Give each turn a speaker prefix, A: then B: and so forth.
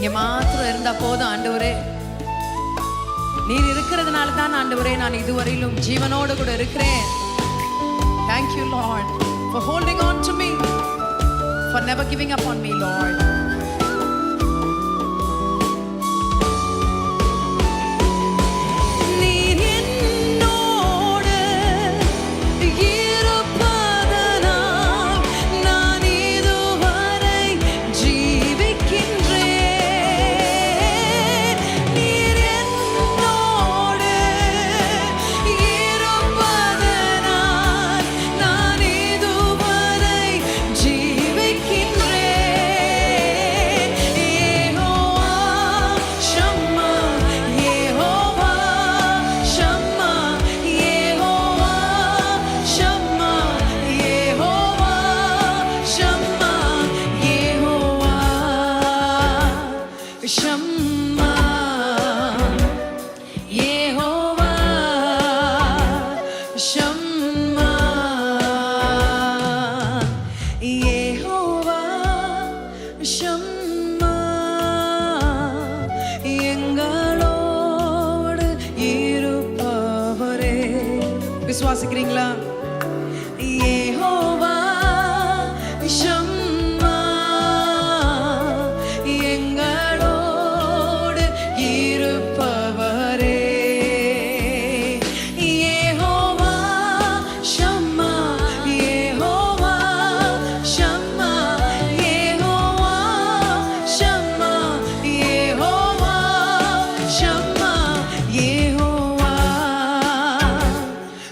A: நீங்க மாத்திரம் இருந்தா போதும் ஆண்டவரே. நீர் இருக்கிறதுனால தான் ஆண்டவரே நான் இதுவரையிலும் ஜீவனோடு கூட இருக்கிறேன். Thank you, Lord, for holding on to me, for never giving up on me, ஷம்மா. எங்களோடு இருப்பவரே விசுவாசிக்கிறீங்களா